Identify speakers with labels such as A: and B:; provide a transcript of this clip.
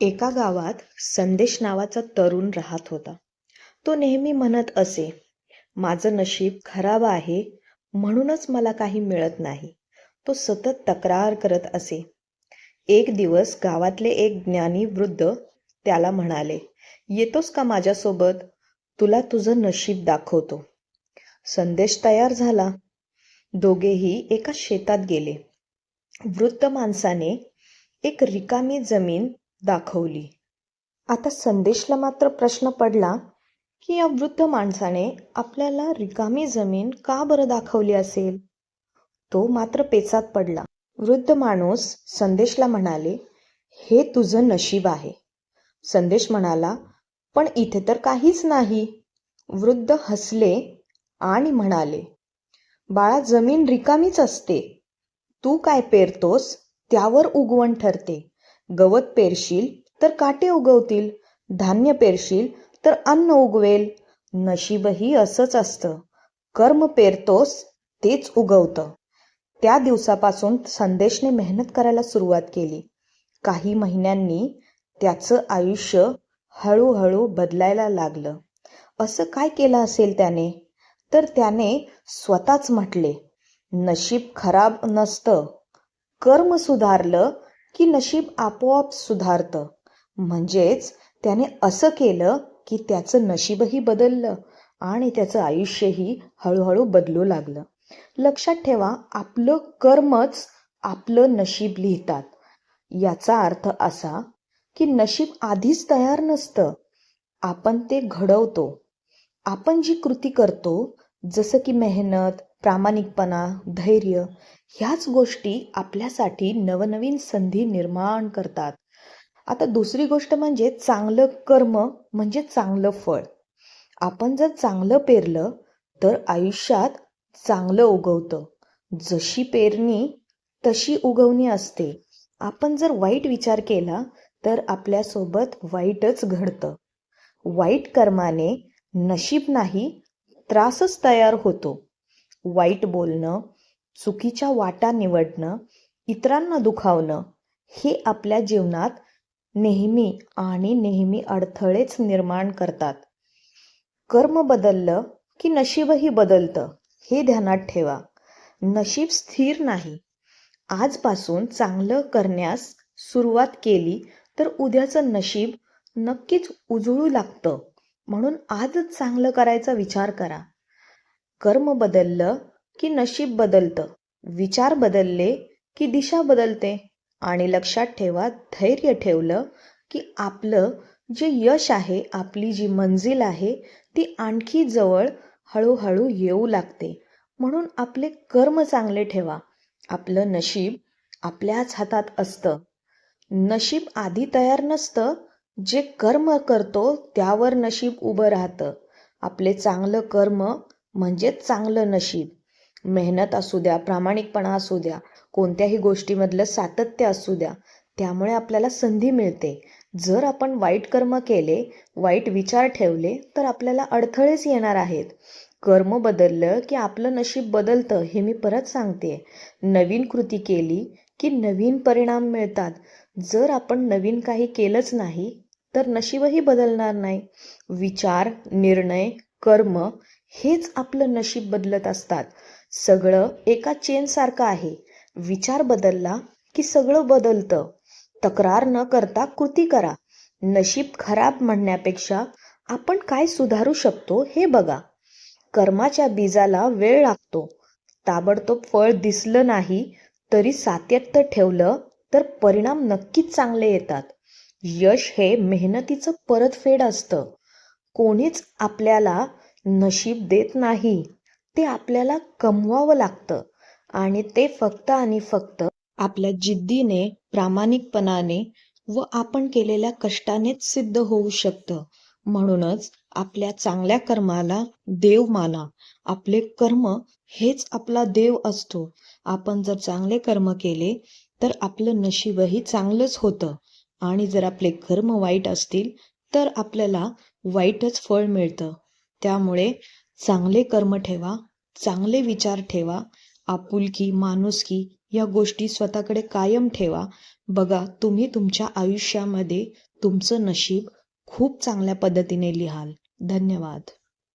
A: एका गावात संदेश नावाचा तरुण राहत होता. तो नेहमी म्हणत असे माझं नशीब खराब आहे म्हणूनच मला काही मिळत नाही. तो सतत तक्रार करत असे. एक दिवस गावातले एक ज्ञानी वृद्ध त्याला म्हणाले येतोस का माझ्यासोबत? तुला तुझं नशीब दाखवतो. संदेश तयार झाला. दोघेही एका शेतात गेले. वृद्ध माणसाने एक रिकामी जमीन दाखवली. आता संदेशला मात्र प्रश्न पडला की या वृद्ध माणसाने आपल्याला रिकामी जमीन का बरं दाखवली असेल? तो मात्र पेचात पडला. वृद्ध माणूस संदेशला म्हणाले हे तुझं नशीब आहे. संदेश म्हणाला पण इथे तर काहीच नाही. वृद्ध हसले आणि म्हणाले बाळा जमीन रिकामीच असते. तू काय पेरतोस त्यावर उगवण ठरते. गवत पेरशील तर काटे उगवतील धान्य पेरशील तर अन्न उगवेल. नशीबही असंच असतं. कर्म पेरतोस तेच उगवतं. त्या दिवसापासून संदेशने मेहनत करायला सुरुवात केली. काही महिन्यांनी त्याचं आयुष्य हळूहळू बदलायला लागलं. असं काय केलं असेल त्याने? तर त्याने स्वतःच म्हटले नशीब खराब नसतं. कर्म सुधारलं की नशीब आपोआप सुधारतं. म्हणजेच त्याने असं केलं की त्याचं नशीबही बदललं आणि त्याचं आयुष्यही हळूहळू बदलू लागलं. लक्षात ठेवा आपलं कर्मच आपलं नशीब लिहितात. याचा अर्थ असा की नशीब आधीच तयार नसतं. आपण ते घडवतो. आपण जी कृती करतो जसं की मेहनत प्रामाणिकपणा धैर्य ह्याच गोष्टी आपल्यासाठी नवनवीन संधी निर्माण करतात. आता दुसरी गोष्ट म्हणजे चांगलं कर्म म्हणजे चांगलं फळ. आपण जर चांगलं पेरलं तर आयुष्यात चांगलं उगवतं. जशी पेरणी तशी उगवणी असते. आपण जर वाईट विचार केला तर आपल्यासोबत वाईटच घडतं. वाईट कर्माने नशीब नाही त्रासच तयार होतो. वाईट बोलणं चुकीच्या वाटा निवडणं इतरांना दुखावणं हे आपल्या जीवनात नेहमी आणि नेहमी अडथळेच निर्माण करतात. कर्म बदललं की नशीबही बदलतं हे ध्यानात ठेवा. नशीब स्थिर नाही. आजपासून चांगलं करण्यास सुरुवात केली तर उद्याचं नशीब नक्कीच उजळू लागतं. म्हणून आजच चांगलं करायचा विचार करा. कर्म बदललं की नशीब बदलतं? विचार बदलले की दिशा बदलते? आणि लक्षात ठेवा धैर्य ठेवलं की आपलं जे यश आहे आपली जी मंजिल आहे ती आणखी जवळ हळूहळू येऊ लागते. म्हणून आपले कर्म चांगले ठेवा. आपलं नशीब आपल्याच हातात असतं. नशीब आधी तयार नसतं. जे कर्म करतो त्यावर नशीब उभं राहतं. आपले चांगलं कर्म म्हणजेच चांगलं नशीब. मेहनत असू द्या प्रामाणिकपणा असू द्या कोणत्याही गोष्टीमधलं सातत्य असू द्या त्यामुळे आपल्याला संधी मिळते. जर आपण वाईट कर्म केले वाईट विचार ठेवले तर आपल्याला अडथळेच येणार आहेत. कर्म बदललं की आपलं नशीब बदलतं हे मी परत सांगते नवीन कृती केली की नवीन परिणाम मिळतात. जर आपण नवीन काही केलंच नाही तर नशीबही बदलणार नाही. विचार निर्णय कर्म हेच आपलं नशीब बदलत असतात. सगळं एका चेनसारखं आहे. विचार बदलला की सगळं बदलतं. तक्रार न करता कृती करा. नशीब खराब म्हणण्यापेक्षा आपण काय सुधारू शकतो हे बघा. कर्माच्या बीजाला वेळ लागतो. ताबडतोब फळ दिसलं नाही तरी सातत्य ठेवलं तर परिणाम नक्कीच चांगले येतात. यश हे मेहनतीचं परतफेड असतं. कोणीच आपल्याला नशीब देत नाही. ते आपल्याला कमवावं लागतं आणि ते फक्त आणि फक्त आपल्या जिद्दीने प्रामाणिकपणाने व आपण केलेल्या कष्टानेच सिद्ध होऊ शकतं. म्हणूनच आपल्या चांगल्या कर्माला देव माना. आपले कर्म हेच आपला देव असतो. आपण जर चांगले कर्म केले तर आपलं नशीबही चांगलंच होतं. आणि जर आपले कर्म वाईट असतील तर आपल्याला वाईटच फळ मिळतं. त्यामुळे चांगले कर्म ठेवा चांगले विचार ठेवा आपुलकी माणुसकी या गोष्टी स्वतःकडे कायम ठेवा. बघा तुम्ही तुमच्या आयुष्यामध्ये तुमचं नशीब खूप चांगल्या पद्धतीने लिहाल. धन्यवाद.